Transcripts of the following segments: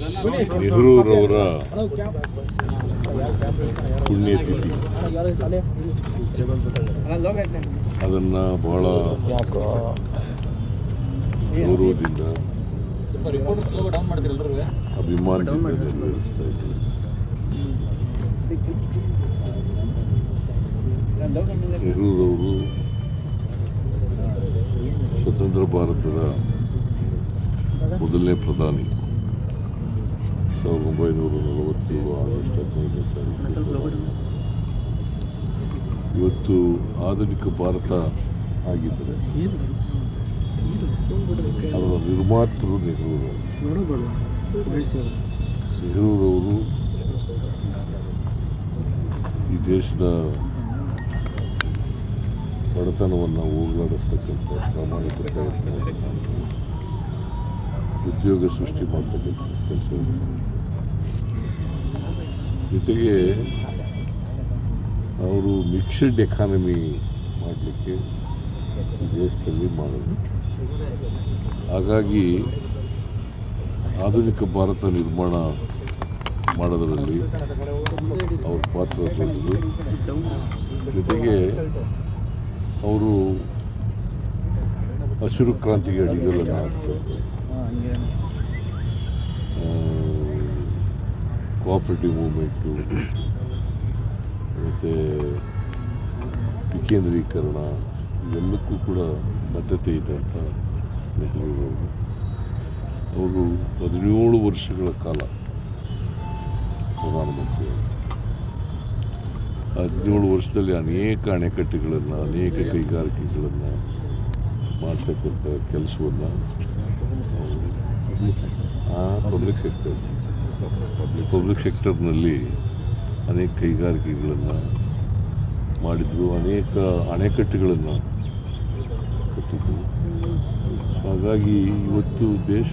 ನೆಹರೂರವರ ಪುಣ್ಯತಿಥಿ. ಅದನ್ನು ಬಹಳ ಗೌರವದಿಂದ ನೆರವೇರಿಸ್ತಾ ಇದ್ದೀವಿ ನೆಹರೂರವರು ಸ್ವತಂತ್ರ ಭಾರತದ ಮೊದಲನೇ ಪ್ರಧಾನಿ. ಸಾವಿರದ ಒಂಬೈನೂರ ನಲವತ್ತೇಳು ಆಗಸ್ಟ್ ಹದಿನೈದನೇ ತಾರೀಕು ಇವತ್ತು ಆಧುನಿಕ ಭಾರತ ಆಗಿದ್ದರೆ ಅದರ ನಿರ್ಮಾತೃ ನೆಹರೂರವರು. ನೆಹರೂರವರು ಈ ದೇಶದ ಬಡತನವನ್ನು ಹೋಗಲಾಡಿಸ್ತಕ್ಕಂಥ ಪ್ರಾಮಾಣಿಕ ಪ್ರಯತ್ನ ಉದ್ಯೋಗ ಸೃಷ್ಟಿ ಮಾಡ್ತಕ್ಕಂಥ ಕೆಲಸವನ್ನು ಜೊತೆಗೆ ಅವರು ಮಿಕ್ಸಡ್ ಎಕಾನಮಿ ಮಾಡಲಿಕ್ಕೆ ದೇಶದಲ್ಲಿ ಮಾಡೋದು. ಹಾಗಾಗಿ ಆಧುನಿಕ ಭಾರತ ನಿರ್ಮಾಣ ಮಾಡೋದರಲ್ಲಿ ಅವ್ರ ಪಾತ್ರ ದೊಡ್ಡದು. ಜೊತೆಗೆ ಅವರು ಹಸಿರು ಕ್ರಾಂತಿಗೆ ಅಡಿಗಲನ್ನು ಹಾಕ್ತಾರೆ ಕೋಆಪರೇಟಿವ್ ಮೂಮೆಂಟು ಮತ್ತು ವಿಕೇಂದ್ರೀಕರಣ, ಇವೆಲ್ಲಕ್ಕೂ ಕೂಡ ಬದ್ಧತೆ ಅಂತ ನೆಹರೂರವರು ಅವರು ಹದಿನೇಳು ವರ್ಷಗಳ ಕಾಲ ಪ್ರಧಾನಮಂತ್ರಿ ಹದಿನೇಳು ವರ್ಷದಲ್ಲಿ ಅನೇಕ ಅಣೆಕಟ್ಟೆಗಳನ್ನು, ಅನೇಕ ಕೈಗಾರಿಕೆಗಳನ್ನು ಮಾಡ್ತಕ್ಕಂಥ ಕೆಲಸವನ್ನು ಪಬ್ಲಿಕ್ ಸೆಕ್ಟರ್ ಪಬ್ಲಿಕ್ ಸೆಕ್ಟರ್ನಲ್ಲಿ ಅನೇಕ ಕೈಗಾರಿಕೆಗಳನ್ನು ಮಾಡಿದ್ರು ಅನೇಕ ಅಣೆಕಟ್ಟುಗಳನ್ನು ಕಟ್ಟಿದ್ರು. ಸೊ ಹಾಗಾಗಿ ಇವತ್ತು ದೇಶ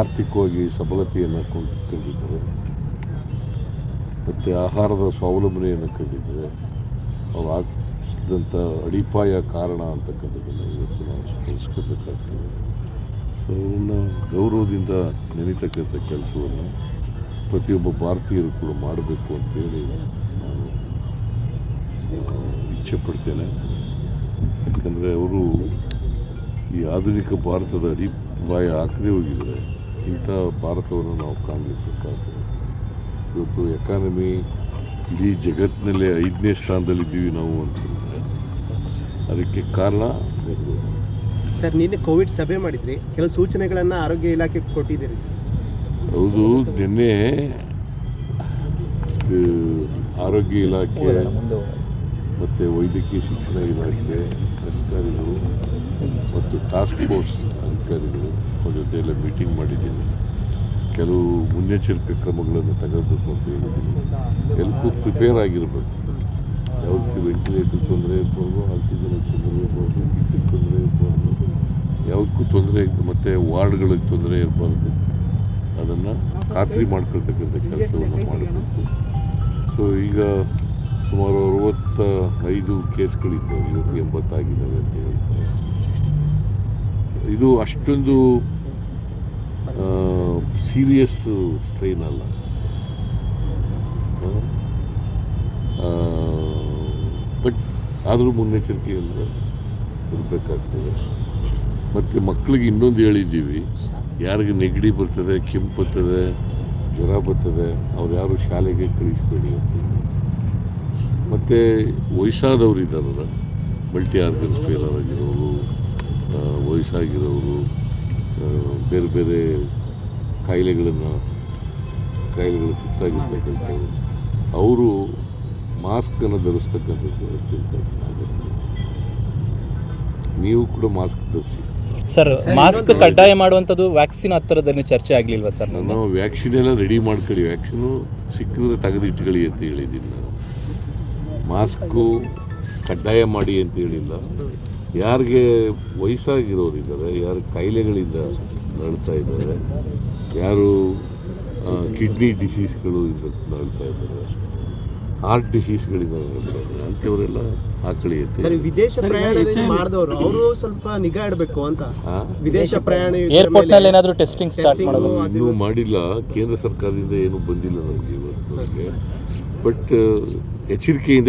ಆರ್ಥಿಕವಾಗಿ ಸಬಲತೆಯನ್ನು ಕಂಡಿದ್ದಾರೆ ಮತ್ತು ಆಹಾರದ ಸ್ವಾವಲಂಬನೆಯನ್ನು ಕಂಡಿದ್ದಾರೆ ಅವ್ರು ಹಾಕಿದಂಥ ಅಡಿಪಾಯ ಕಾರಣ ಅಂತಕ್ಕಂಥದ್ದನ್ನು ಇವತ್ತು ನಾವು ಸ್ಮರಿಸ್ಕೋಬೇಕಾಗ್ತದೆ ಸೊ ಅವನ್ನ ಗೌರವದಿಂದ ನೆನೀತಕ್ಕಂಥ ಕೆಲಸವನ್ನು ಪ್ರತಿಯೊಬ್ಬ ಭಾರತೀಯರು ಕೂಡ ಮಾಡಬೇಕು ಅಂತೇಳಿ ನಾನು ಇಚ್ಛೆ ಪಡ್ತೇನೆ ಯಾಕಂದರೆ ಅವರು ಈ ಆಧುನಿಕ ಭಾರತದ ಅಡಿಪಾಯ ಹಾಕದೇ ಹೋಗಿದರೆ ಇಂಥ ಭಾರತವನ್ನು ನಾವು ಕಾಣಲಿಕ್ಕೆ ಸಾಧ್ಯ ಇವತ್ತು ಎಕಾನಮಿ ಇಡೀ ಜಗತ್ತಿನಲ್ಲೇ ಐದನೇ ಸ್ಥಾನದಲ್ಲಿದ್ದೀವಿ ನಾವು ಅಂತಂದರೆ ಅದಕ್ಕೆ ಕಾರಣ ಸರ್ ನಿನ್ನೆ ಕೋವಿಡ್ ಸಭೆ ಮಾಡಿದ್ರಿ. ಕೆಲವು ಸೂಚನೆಗಳನ್ನು ಆರೋಗ್ಯ ಇಲಾಖೆ ಕೊಟ್ಟಿದ್ದೀರಿ ಸರ್. ಹೌದು ನಿನ್ನೆ ಆರೋಗ್ಯ ಇಲಾಖೆ ಮತ್ತು ವೈದ್ಯಕೀಯ ಶಿಕ್ಷಣ ಇಲಾಖೆ ಅಧಿಕಾರಿಗಳು ಮತ್ತು ಟಾಸ್ಕ್ ಫೋರ್ಸ್ ಅಧಿಕಾರಿಗಳು ಅವ್ರ ಜೊತೆಯೆಲ್ಲ ಮೀಟಿಂಗ್ ಮಾಡಿದ್ದೀನಿ ಕೆಲವು ಮುನ್ನೆಚ್ಚರಿಕೆ ಕ್ರಮಗಳನ್ನು ತಗೋಬೇಕು ಅಂತ ಹೇಳಿದ್ದೀನಿ ಎಲ್ಲಕ್ಕೂ ಪ್ರಿಪೇರ್ ಆಗಿರಬೇಕು. ಯಾವುದಕ್ಕೆ ವೆಂಟಿಲೇಟರ್ ತೊಂದರೆ ಇರ್ಬೋದು ಆಕ್ಸಿಜನ್ ತೊಂದರೆ ಇರ್ಬೋದು ವಿದ್ಯುತ್ ತೊಂದರೆ ಇರಬಾರ್ದು ಯಾವುದಕ್ಕೂ ತೊಂದರೆ ಮತ್ತು ವಾರ್ಡ್ಗಳಿಗೆ ತೊಂದರೆ ಇರಬಾರ್ದು. ಅದನ್ನು ಖಾತ್ರಿ ಮಾಡ್ಕೊಳ್ತಕ್ಕಂಥ ಕೆಲಸವನ್ನು ಮಾಡಬೇಕು. ಸೊ ಈಗ ಸುಮಾರು ಅರವತ್ತ ಐದು ಕೇಸ್ಗಳಿದ್ದಾವೆ ಇವತ್ತು ಎಂಬತ್ತಾಗಿದ್ದಾವೆ ಅಂತ ಹೇಳ್ತಾರೆ. ಇದು ಅಷ್ಟೊಂದು ಸೀರಿಯಸ್ ಸ್ಟ್ರೈನ್ ಅಲ್ಲ. ಬಟ್ ಆದರೂ ಮುನ್ನೆಚ್ಚರಿಕೆಯಿಂದ ಇರಬೇಕಾಗ್ತದೆ. ಮತ್ತು ಮಕ್ಕಳಿಗೆ ಇನ್ನೊಂದು ಹೇಳಿದ್ದೀವಿ. ಯಾರಿಗೆ ನೆಗಡಿ ಬರ್ತದೆ ಕೆಂಪು ಬರ್ತದೆ, ಜ್ವರ ಬರ್ತದೆ, ಅವ್ರು ಯಾರು ಶಾಲೆಗೆ ಕಳಿಸ್ಬೇಡಿ ಅಂತ ಮತ್ತು ವಯಸ್ಸಾದವ್ರು ಇದ್ದಾರಲ್ಲ ಮಲ್ಟಿ ಆರ್ಗನ್ ಫೇಲರ್ ಆಗಿರೋರು ವಯಸ್ಸಾಗಿರೋರು ಬೇರೆ ಬೇರೆ ಕಾಯಿಲೆಗಳನ್ನು, ಕಾಯಿಲೆಗಳು ತುತ್ತಾಗಿರ್ತಕ್ಕಂಥವ್ರು ಅವರು ಮಾಸ್ಕನ್ನು ಧರಿಸ್ತಕ್ಕಂಥದ್ದು ಅತ್ಯಂತ ಅಗತ್ಯ ನೀವು ಕೂಡ ಮಾಸ್ಕ್ ಧರಿಸಿ. ಸರ್ ಮಾಸ್ಕ್ ಕಡ್ಡಾಯ ಮಾಡುವಂಥದ್ದು ವ್ಯಾಕ್ಸಿನ್ ಹತ್ತಿರದಲ್ಲಿ ಚರ್ಚೆ ಆಗಲಿಲ್ವಾ ಸರ್ ನಾನು ವ್ಯಾಕ್ಸಿನ್ ಎಲ್ಲ ರೆಡಿ ಮಾಡ್ಕೊಳ್ಳಿ. ವ್ಯಾಕ್ಸಿನು ಸಿಕ್ಕಿದ್ರೆ ತೆಗೆದು ಇಟ್ಕೊಳ್ಳಿ ಅಂತ ಹೇಳಿದ್ದೀನಿ ನಾನು. ಮಾಸ್ಕು ಕಡ್ಡಾಯ ಮಾಡಿ ಅಂತ ಹೇಳಿಲ್ಲ. ಯಾರಿಗೆ ವಯಸ್ಸಾಗಿರೋರಿದ್ದಾರೆ ಯಾರು ಕಾಯಿಲೆಗಳಿಂದ ನಡ್ತಾ ಇದ್ದಾರೆ ಯಾರು ಕಿಡ್ನಿ ಡಿಸೀಸ್ಗಳು ಇದ್ದ ನಡ್ತಾ ಇದ್ದಾರೆ. ಹಾರ್ಟ್ ಡಿಸೀಸ್ಗಳಿದ್ದಾವೆ ಅಂಥವರೆಲ್ಲ ಆಕಳಿ ಸರಿ ಸರ್ ವಿದೇಶ ಪ್ರಯಾಣ ಮಾಡಿದವರು ಅವರು ಸ್ವಲ್ಪ ನಿಗಾ ಇಡಬೇಕು ಅಂತ. ವಿದೇಶ ಪ್ರಯಾಣ ಏರ್ಪೋರ್ಟ್ನಲ್ಲಿ ಏನಾದರೂ ಟೆಸ್ಟಿಂಗ್ ಸ್ಟಾರ್ಟ್ ಮಾಡೋದು. ಅದು- ಇನ್ನೂ ಮಾಡಿಲ್ಲ. ಕೇಂದ್ರ ಸರ್ಕಾರದಿಂದ ಏನು ಬಂದಿಲ್ಲ ನಮಗೆ ಇವತ್ತು. ಬಟ್ ಎಚ್ಚರಿಕೆಯಿಂದ